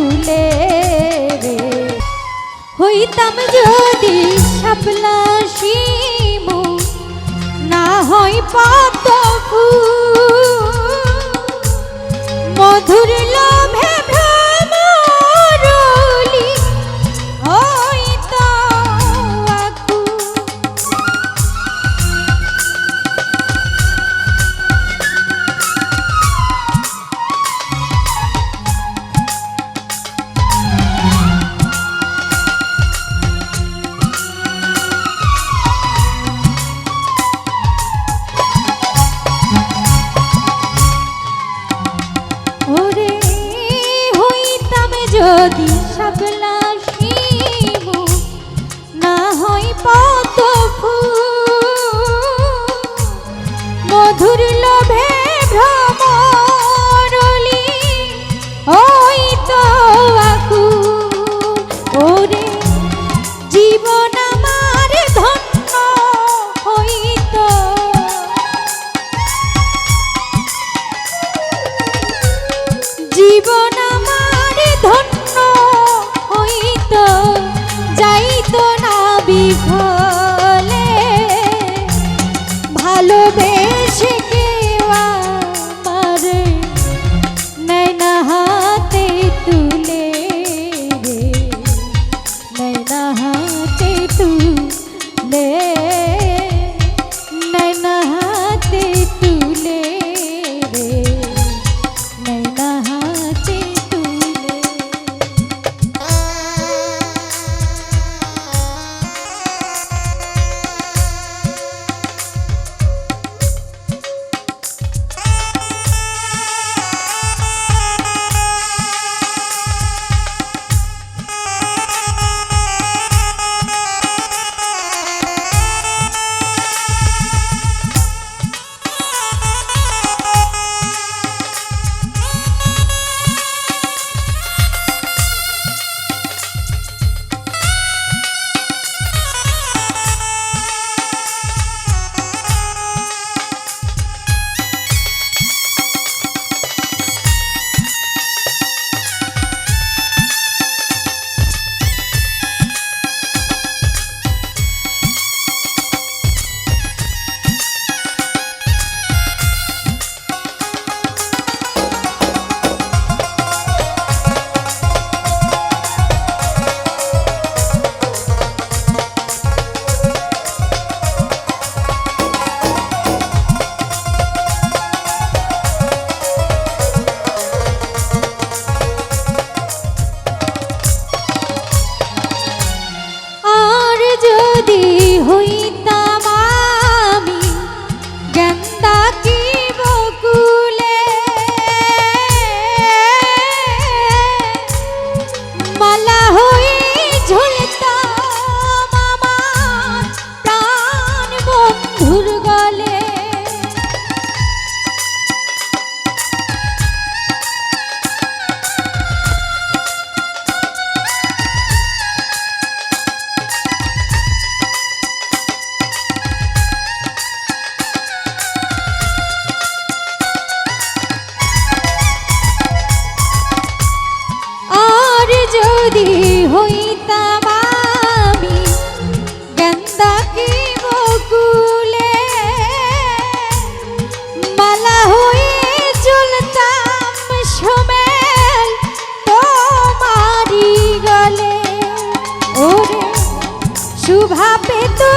ফুলে রে। হইতাম যদি শাপলা শিমু না হয় পদ্ম ফুল মধুর লোভে যদি হইতাম আমি মালা হয়ে চলতাম সোমেল তোমারি গলে। ওরে শুভা পেতো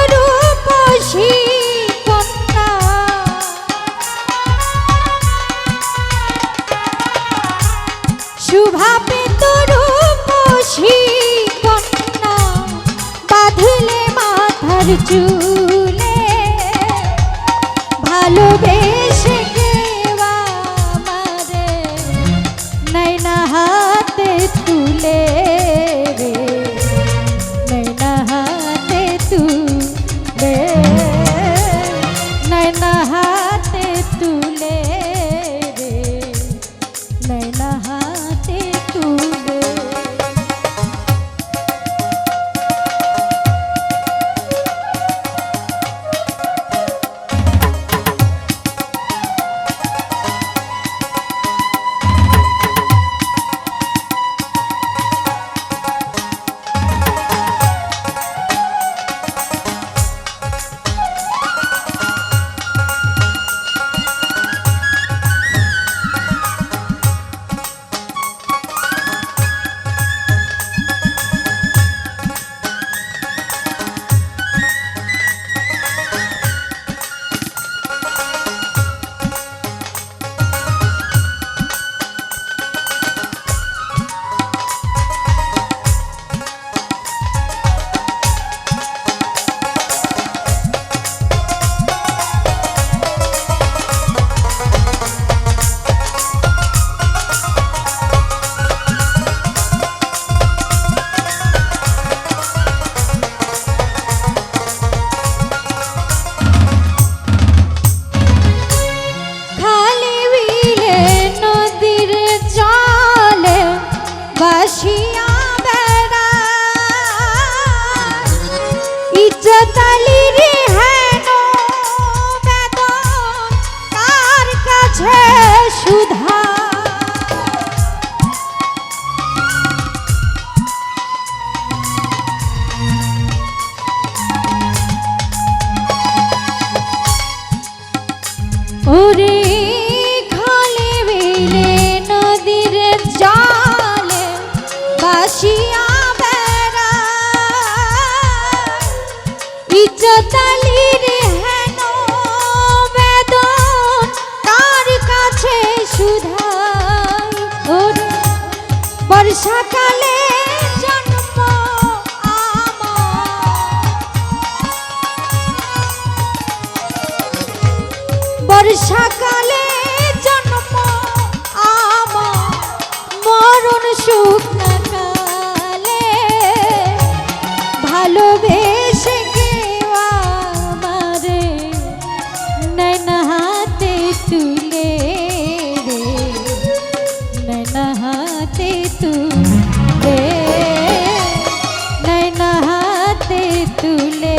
দূরে নদীর জলে বাসিয়া বেড়া। ইজ্জতালির হেন তার কাছে সুধা বর্ষা नहाते तू ले नहीं नहाते तू ले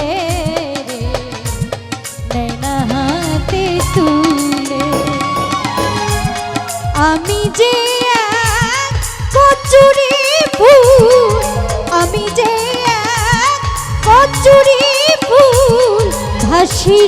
नहीं नहाते तू ले আমি যে কচুরি ফুল আমি যে কচুরি ফুল ভাসি